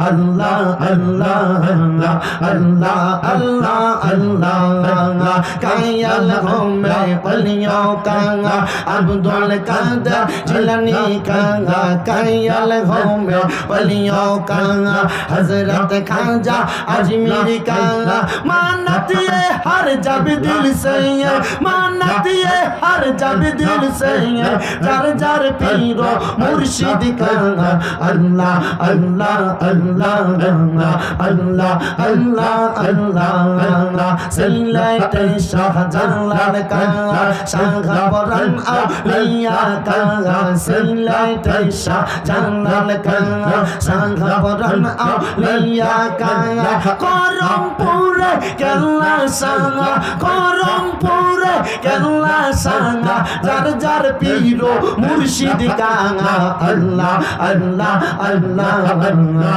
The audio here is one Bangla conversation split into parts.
اللہ اللہ اللہ اللہ اللہ اللہ کائل حضرت خواجہ اجمیر کا مانت یہ ہر جب دل سے مانت یہ ہر جب دل سے جر جر پیرو مرشد کا اللہ اللہ اللہ আল্লাহ আল্লাহ আল্লাহ আল্লাহ আল্লাহ। সিল্লাইতে শাহজালাল কালা শাহবরম আলিয়া কালা। সিল্লাইতে শাহজালাল কালা শাহবরম আলিয়া কালা। করমপুরে কালা সাঙ্গা করমপুরে কালা সাঙ্গা যার যার পীরো মুর্শিদ কাঙ্গা আল্লাহ আল্লাহ আল্লাহ আল্লাহ।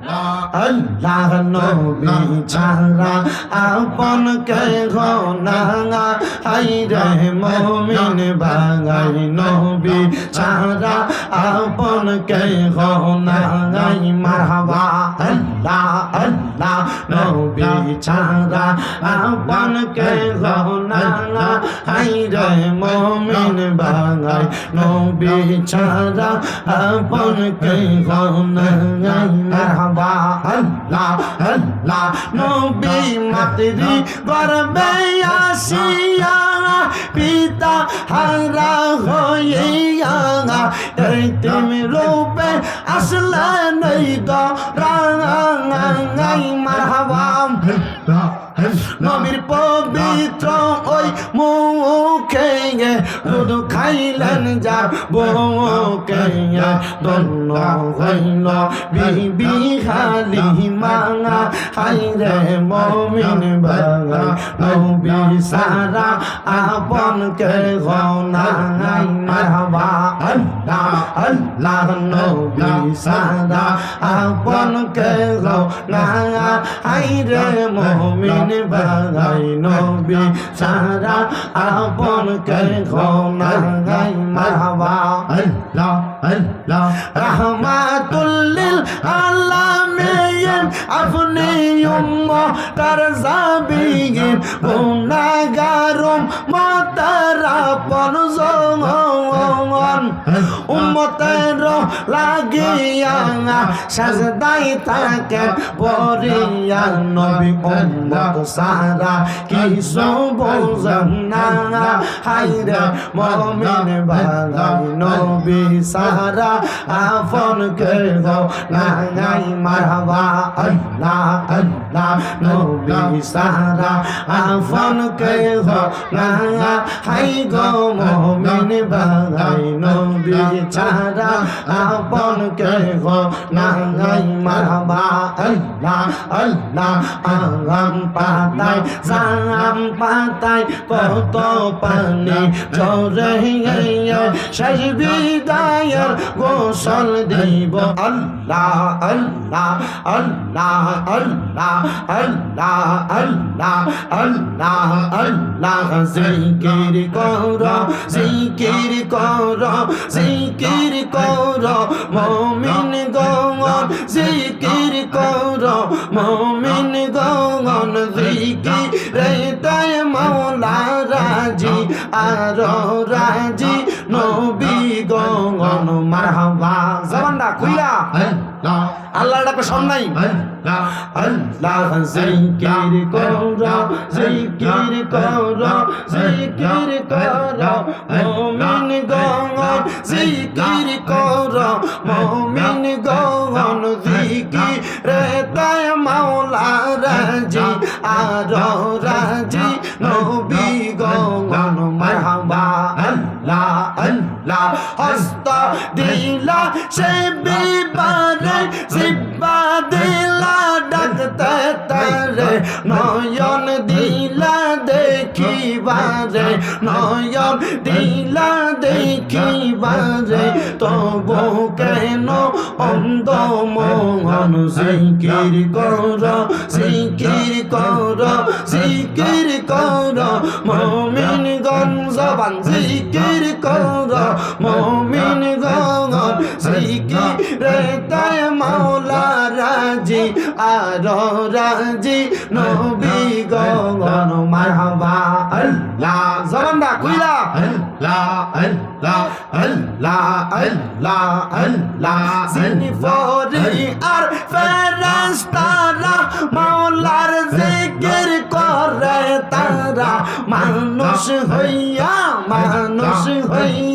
আল্লাহ নবী ছাড়া আপন কে ঘনাঙা হাই রে মমিন বাঙাই নবী ছাড়া আপন কে ঘনাঙাই মারহাবা আল্লাহ আল্লাহ নবী ছাড়া আপন কে ঘনাঙা হাই রে মমিন বাঙাই নবী ছাড়া আপন কে ঘনাঙাই মারহাবা আল্লাহ আল্লাহ নবী মাতৃ গর্বে আসিয়া পিতা হারা হইয়া তুমি রূপে আসলে নেই তো রাঙাই মারহাবা নবীর পবিত্র ওই মুখে দুধ খাইলেন যা বউকে দন্ন হইল বিবি খালি মাঙা হাইরে মমিন বাঙা, নবী সারা আপন কে গনাই মারহাবা আল্লাহ আল্লাহ নবী সারা আপন কে গনা হাইরে মমিন বাঙাই, নবী সারা আপন কে গনাই মারহাবা আল্লাহ আল্লাহ রহমাতুল্লিল আলামিন আপনি উম্মতার জাবিগিন গুনাহগারুম মতারা পনজন উম্মতের লাগিয়া সাজদাই তাকে পরিয়া নবী উম্মত সারা কি সবজন না হাইরে মুমিন বাগাই নবী সারা আফন কে গো নাগাই মারহাবা আল্লাহ আল্লাহ নবী সারা আফন কে গো নাগা হাই গো মুমিন বাগাই নবী সারা আফন কে গো নাগাই মারহাবা আল্লাহ আল্লাহ, আগাম পাতায় জাম পাতায়, কত পানি জরে শেষ বিদায়ের গোসল দিব। আল্লাহ আল্লাহ আল্লাহ আল্লাহ আল্লাহ আল্লাহ আল্লাহ আল্লাহ, জিকির কর জিকির কর, জিকির কর, মমিন গঙ্গন জিকির কর, মমিন গঙ্গন জিকির রে তাই মৌলা রাজি, আর রাজি, নবী গঙ্গন মারহাবা। জবানটা খুইলা। আল্লাহ ডাকে শোন নাই। আল্লাহ জিকির কর জিকির কর জিকির কর মুমিন গঙ্গন জিকির রে তাই মাওলা রাজি আর রাজি নবী গঙ্গন মারহাবা আল্লাহ আল্লাহ হস্ত দিলা সে বিবারে জিব্বা দিলা ডাকতে তারে নয়ন নয়ন দিলা দেখিবারে তবু কেন মুসলমান জিকির কর জিকির কর জিকির কর, মমিন গন জবান। জিকির কর, মমিন গন জিকির তাই মাওলা রাজি আর রাজি। নবী গন মারহাবা আল্লাহ। জবানটা কইলা আল্লাহ আল্লাহ আল্লাহ আল্লাহ আল্লাহ জিনি ফরি আর ফেরেশতারা মাওলার জিকির করে তারা মানুষ হইয়া মানুষ হইয়া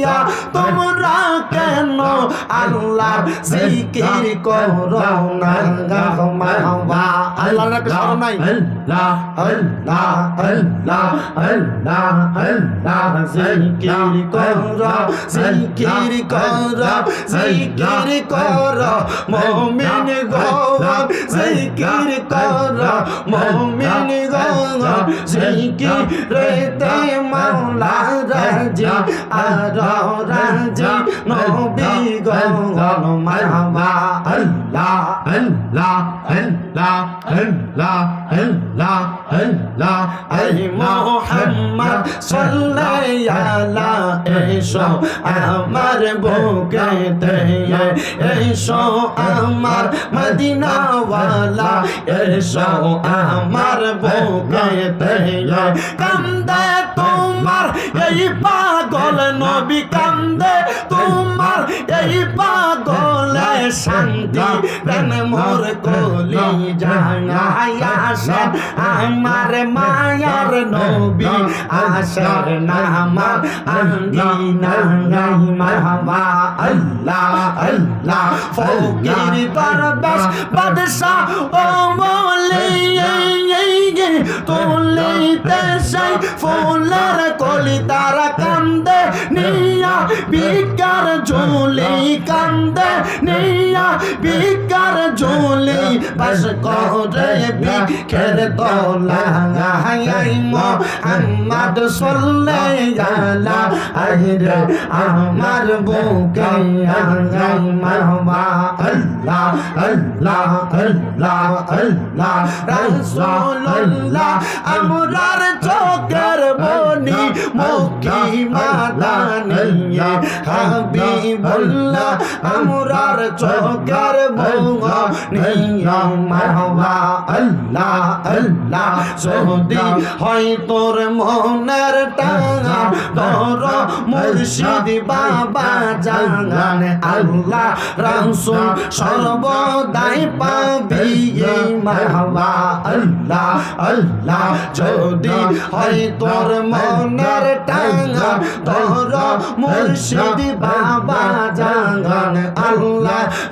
কেন আল্লাহর জিকির করো না মারহাবা আল্লাহর একটা স্মরণ নাই আল্লাহ আল্লাহ আল্লাহ আল্লাহ আল্লাহ জিকির কর জিকির কর জিকির কর মমিন গৌর জিকির কর মমিন গৌর জিকির রেতে মাওলা রাজি আর রাজি নবী গৌর মারহাবা আল্লাহ আল্লাহ আল্লাহ আল্লাহ আল্লাহ আল্লাহ আই মোহাম্মদ সাল্লাল্লাহু এসো আমার বুকে দিয়ে এসো আমার মদিনা ওয়ালা এসো আমার বুকে দিয়ে কান্দে তোমার এই পাগল নবী কান্দে শান্তি প্রেম মোর কলি জানাই আসেন আমার মায়ার নবী আসেন নামার আন্দি নাঙ্গাই মারহাবা আল্লাহ আল্লাহ, ফকির দরবেশ বাদশাহ ও বলে তুলিতে সেই ফুলের কলি তারা কান্দে, নিয়া বিকার ঝুলি কান্দে, নিয়া বিকার ঝুলি বাস করে বিখের তোলা মোহাম্মদ সল্লে জালা আহিরে আমার বুকে মারহাবা আল্লাহ আল্লাহ আল্লাহ আল্লাহ রাসূলুল্লাহ আমরার চোখের মনি মুখি মাদানিয়ে হাবিবুল্লাহ আমরার سوگر مونگا نیا مرحبا اللہ اللہ سودی ہوئی تور مونر ٹانگا دور মুর্শিদ বাবা জানান আল্লাহ রাসুল সর্বদাই পাবি এই মাহবা আল্লাহ আল্লাহ যদি হয় তোর মনের টাঙ্গা ধর মুর্শিদ বাবা জানান আল্লাহ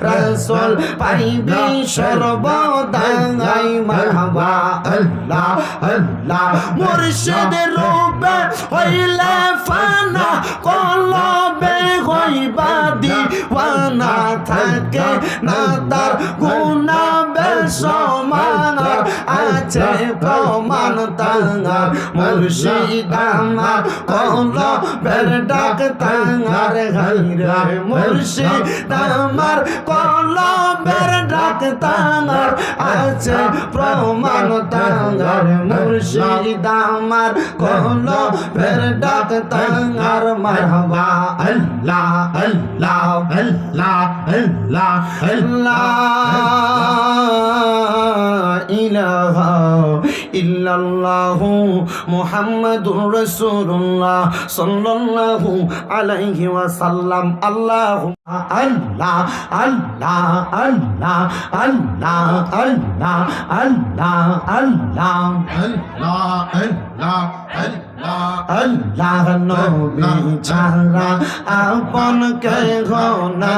রাসূল পাইবি সর্বদাই মারহাবা আল্লাহ আল্লাহ মুর্শিদ রূপে হইলে ফানা কলবে হইবা দিওয়ানা থাকে না তার গুণা বেসমান আছে প্রমাণ তাঙ্গার মুর্শিদ আমার কল বের ডাক তাঙ্গার হাইরে মুর্শিদ আমার কল বের ডাক তাঙ্গার আছে প্রমাণ তাঙ্গার মুর্শিদ আমার কল বের ডাক তাঙ্গার মারহাবা আল্লাহ আল্লাহ আল্লাহ আল্লাহ আল্লাহ। ইলাহা ইল্লাল্লাহু মুহাম্মাদুর রাসূলুল্লাহ সাল্লাল্লাহু আল্লাহ আল্লাহ আল্লাহ আল্লাহ আল্লাহ আল্লাহ আল্লাহ। আল্লাহ আল্লাহ আল্লাহ নবী ছাড়া আপন কে ঘনা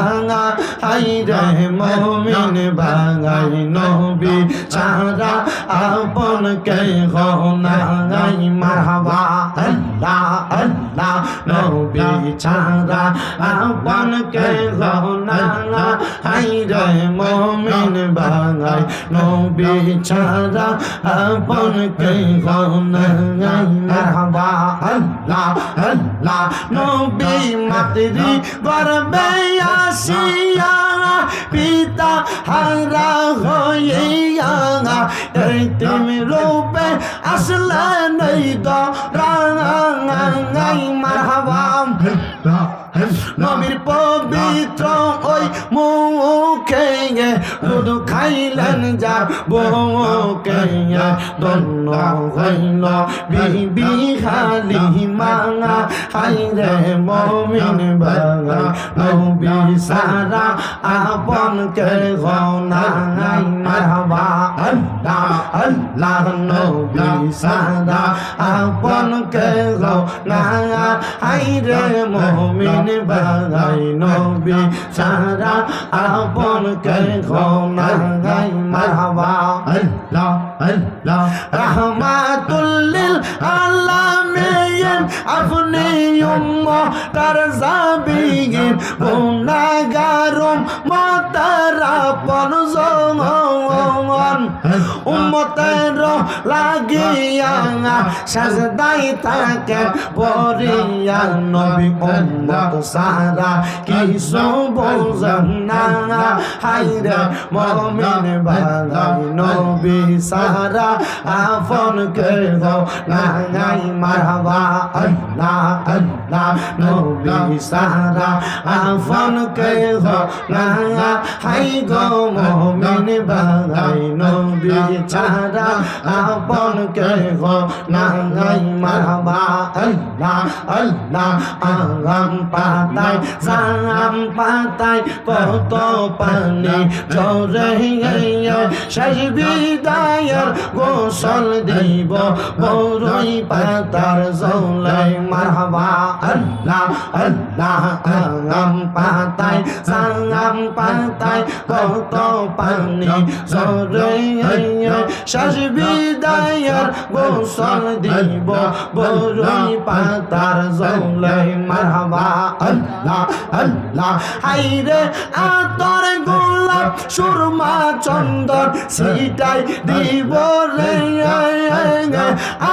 হাই রে মমিন বাঙাই নবী ছাড়া আপন কে ঘনা মারহাবা আল্লাহ। আল্লাহ আল্লাহ, নবী ছাড়া আপন কে না হাই রে মমিন বাঙাই, নবী ছাড়া আপন কে না মারহাবা আল্লাহ আল্লাহ, নবী মাতরি গর্বে আসিয়া পিতা হারা হইয়া এই তুমি রূপে আসলে নেই দাই মারহাবা নবীর পবিত্র ওই মুখে দুধ খাইলেন যা বউকে দন্ন হইল। বিবি খালি মাঙা হাই রে মমিন বাঙা, নবী সারা আপন কে গনাই মারহাবা আল্লাহ আল্লাহ, নবী সারা আপন কে গনা হাই রে মমিন বাঙাই নবী সারা আপন কে গনাই মারহাবা। আল্লাহ আল্লাহ। রহমাতুল্লিল আলামিন আপনি উম্মতার জাবিগিন গুনাহগারুম মতারা পনজন উম্মতের লাগিয়া সাজদাই তাকে পরিয়া নবী উম্মত সারা কিছু বোঝেন না হাইরে মমিন বাগাই নবী সারা আফন কে গো নাই মারহাবা, আল্লাহ আল্লাহ, নবী সারা আফন কে গো না হাই গো মমিন বাগাই নবী ছাড়া আপন কে গো নাই মারহাবা আল্লাহ আল্লাহ আগাম পাতায় সালাম পাতায় কত পানি জোরে শেষ বিদায়ের গোসল দিব বড়ই পাতার জৌলাই মারহাবা আল্লাহ আল্লাহ আগাম পাতায় সালাম পাতায় কত পানি জোরে শেষ বিদায়ের গোসল দিব বড়ই পাতার জলাই মারহাবা আল্লাহ আল্লাহ। হাইরে আতর গোলাপ সুরমা চন্দন সিটাই দিব রে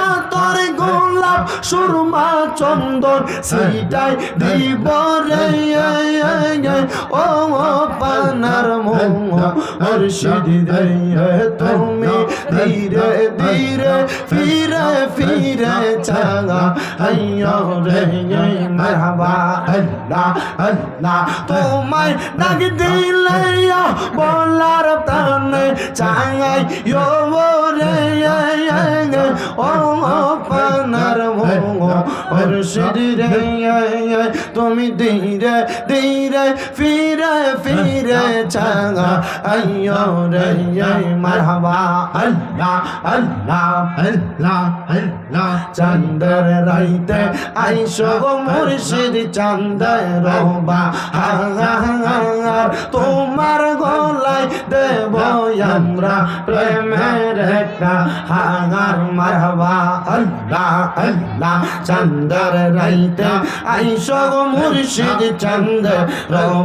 আতর গোলাপ সুরমা চন্দন সিটাই দিব রে ও পানার মুর্শিদ তুমি ধীরে ধীরে, ফিরে ফিরে চাঙা আইয়ো রে মারহাবা। আল্লাহ আল্লাহ, তোমায় ডাক দিলে বলার তানে চাঙাই ইয়ো রে ও পানার মোহ মুর্শিদ রে তুমি ধীরে ধীরে, ফিরে ফিরে চাঙা আইয়ো রে মারহাবা, আল্লাহ আল্লাহ আল্লাহ আল্লাহ চন্দর রাইতে আইসো মুর্শিদ চন্দর বাহার তোমার গলায় দেব আমরা প্রেমের একটা হাগার মারবা আল্লাহ আল্লাহ চন্দর রাইতে আইসো গো মুর্শিদ চন্দর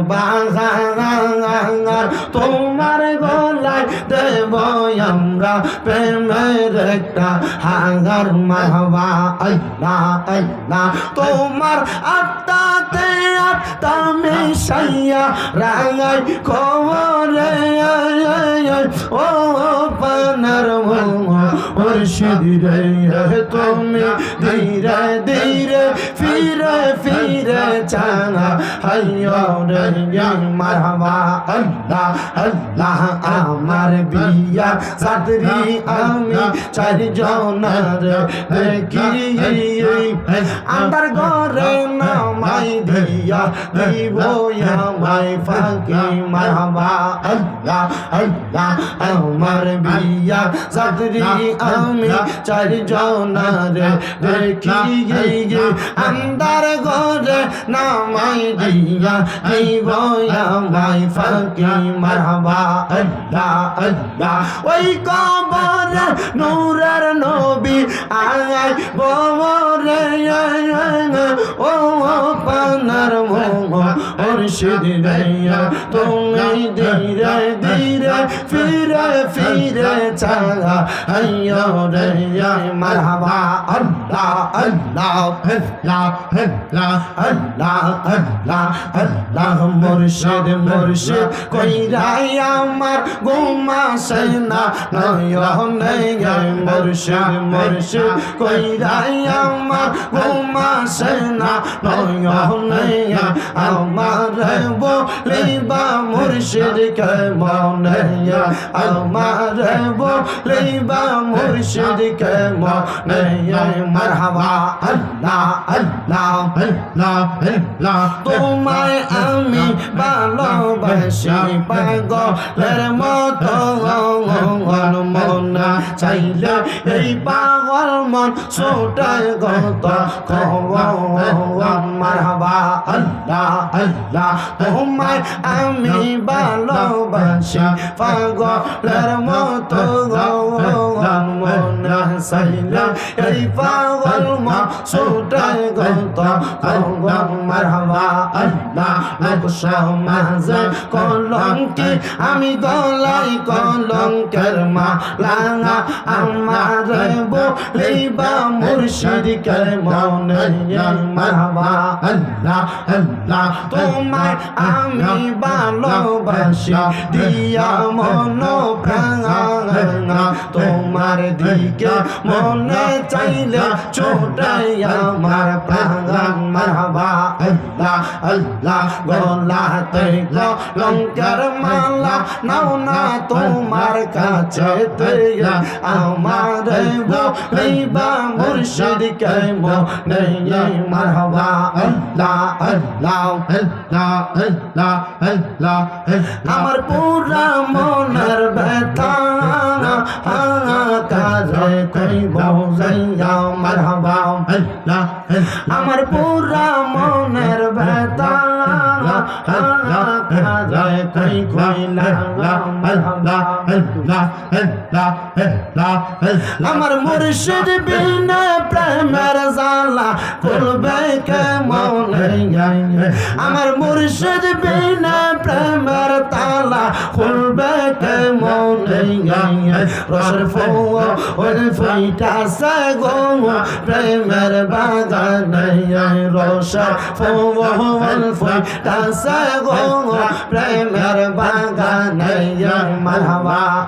বাহার তোমার গলায় দেব আমরা প্রেমের একটা হাগার মারবা আল্লাহ আল্লাহ, তোমার আত্মাতে আত্মা মিশাইয়া রাঙাই খবরে ও পানার মুর্শিদ রে তুমি ধীরে ধীরে ফিরে ফিরে চাঙা হাইয়ো রে মারহাবা আল্লাহ আল্লাহ আমার বিয়া সাদরি আমি চারজনার দেখি আমার ঘরে নামাই দিয়া দিব আমায় ফাঁকি মারহাবা আল্লাহ আল্লাহ আমার বিয়া সাদরি আমি চারজনার দেখি আন্দার তোমার ঘরে নামাই দিয়া, এই বয়ামাই ফাঁকি, মারহাবা, আল্লাহ আল্লাহ। ওই কবরে নূরের নবী আয় বরে ও পানার মোহ মুর্শিদ রাইয়া তুমি ধীরে ধীরে ফিরে ফিরে চালা। আইয়ো রে মারহাবা, আল্লাহ আল্লাহ লা লা আল্লাহ আল্লাহ আল্লাহ মুর্শিদ মুর্শিদ, কইরাই আমার গোমা সেনা নয়নে মুর্শিদ মুর্শিদ, কইরাই আমার গোমা সেনা নয়নে আমার বলিবা মুর্শিদ কে মনে আমার বলিবা মুর্শিদ কে মনে মারহাবা, আল্লাহ আল্লাহ লা তোমায় আমি ভালোবাসি পাগলের মতো মন চাইলে এই পাগল মন ছোটায় গত মারহাবা আল্লাহ আল্লাহ, তোমায় আমি ভালোবাসি পাগলের মতো মন চাইলে এই পাগল মন ছোটায় গত মারহাবা আল্লাহ কলঙ্কি আমি গলাই কলঙ্কের মালা আমার বলিবা মুর্শিদ কে মনে মারহাবা আল্লাহ আল্লাহ, তোমায় আমি ভালোবাসি, দিয়া মন ভাঙা তোমার দিকে মনে চাইলে ছোটাই আমার প্রাণ মারহাবা আল্লাহ আল্লাহ গলাতে লঙ্কার মালা নাও না তোমার কাছে আমার বলিবা মুর্শিদ কে মনে মারহাবা, আল্লাহ আল্লাহ লা লা লা আমার পুরা মনের ব্যথা কাজে কই বজাইয়া মারহাবা লা পুরা মনের ব্যথা কাজে কই কইলা মারহাবা আমার মুর্শিদ বিনা প্রেমের জালা খুলবে কে আমার মুর্শিদ বিনা প্রেমের তালা খুলবে কে রসের ফোয়া ওর ফুইটা সে গো, প্রেমের বাগান। রসের ফোয়া ওর ফুইটা সে গো, প্রেমের বাগান।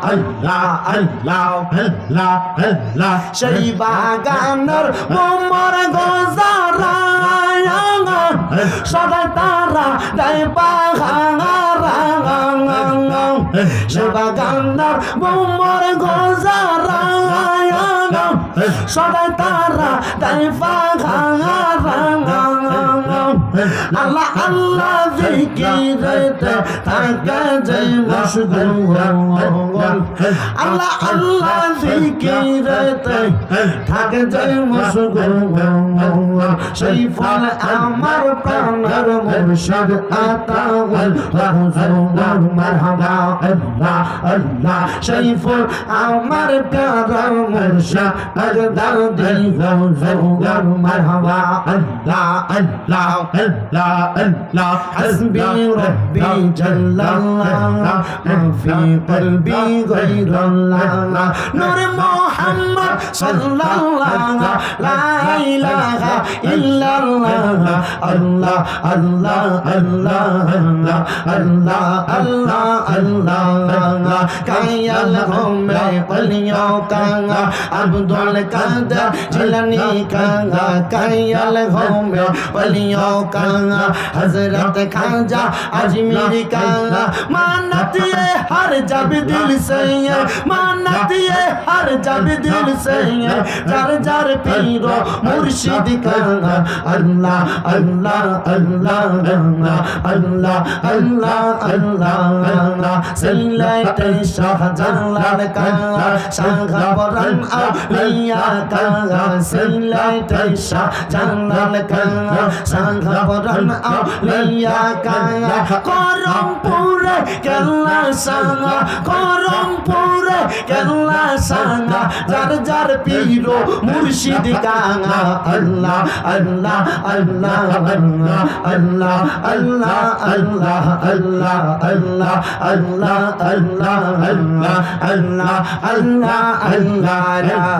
আল্লাহ আল্লাহ সেই বাগানের মোমর গোজারা সদাই তারা দেয় বাগারা সে বাগানের মোমর গোজারা সদাই তারা দেয় বাগারা আল্লাহ আল্লাহ জিকিরতে থাকে যে মশগুল আল্লাহ আল্লাহ জিকিরতে থাকে যে মশগুল সেই ফল আমার প্রাণের মুর্শিদ আতাউল হুজুর মারহাবা। আল্লাহ আল্লাহ, সেই ফল আমার প্যারা মুর্শিদ আগদার দিল মারহাবা। আল্লাহ আল্লাহ। حسبي ربي جل الله ما في قلبي غير الله نور محمد صلى الله لا إله إلا الله الله الله الله الله الله الله كايا لهم اليوم عبد القادر جلني پلیوں کا حضرت کھانجا آج میری کا مانت یہ ہر جب دل سے ہے، مانت یہ ہر جب دل سے ہے۔ جار جار پیرو مرشد کرنا اللہ اللہ اللہ اللہ اللہ اللہ اللہ اللہ۔ سلیت شاہ جلال کا شاہ برن اولیاء کا سلیت شاہ جلال کا সাধারণ আলিয়া কায়া করমপুরে কেল্লা সাঙ্গা করমপুরে কেল্লা সাঙ্গা যার যার পীরো মুর্শিদ গাঙ্গা আল্লাহ আল্লাহ আল্লাহ আল্লাহ আল্লাহ আল্লাহ আল্লাহ আল্লাহ আল্লাহ আল্লাহ আল্লাহ আল্লাহ আল্লাহ আল্লাহ আল্লাহ লা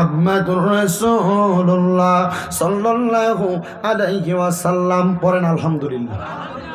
মুহাম্মাদুর রাসূলুল্লাহ সাল্লাল্লাহু আলাইহি ওয়াসাল্লাম পড়েন আলহামদুলিল্লাহ।